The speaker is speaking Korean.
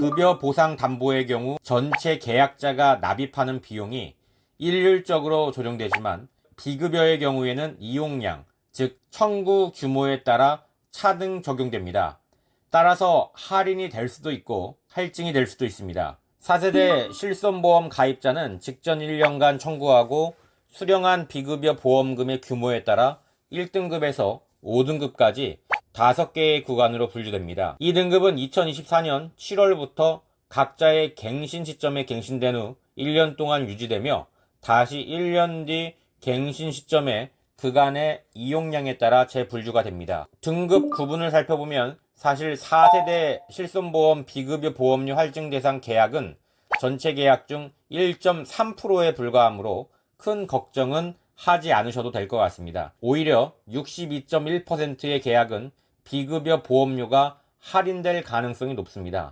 급여 보상 담보의 경우 전체 계약자가 납입하는 비용이 일률적으로 조정되지만 비급여의 경우에는 이용량, 즉 청구 규모에 따라 차등 적용됩니다. 따라서 할인이 될 수도 있고 할증이 될 수도 있습니다. 4세대 실손보험 가입자는 직전 1년간 청구하고 수령한 비급여 보험금의 규모에 따라 1등급에서 5등급까지 5개의 구간으로 분류됩니다. 이 등급은 2024년 7월부터 각자의 갱신 시점에 갱신된 후 1년 동안 유지되며 다시 1년 뒤 갱신 시점에 그간의 이용량에 따라 재분류가 됩니다. 등급 구분을 살펴보면 사실 4세대 실손보험 비급여 보험료 할증 대상 계약은 전체 계약 중 1.3%에 불과하므로 큰 걱정은 하지 않으셔도 될 것 같습니다. 오히려 62.1%의 계약은 비급여 보험료가 할인될 가능성이 높습니다.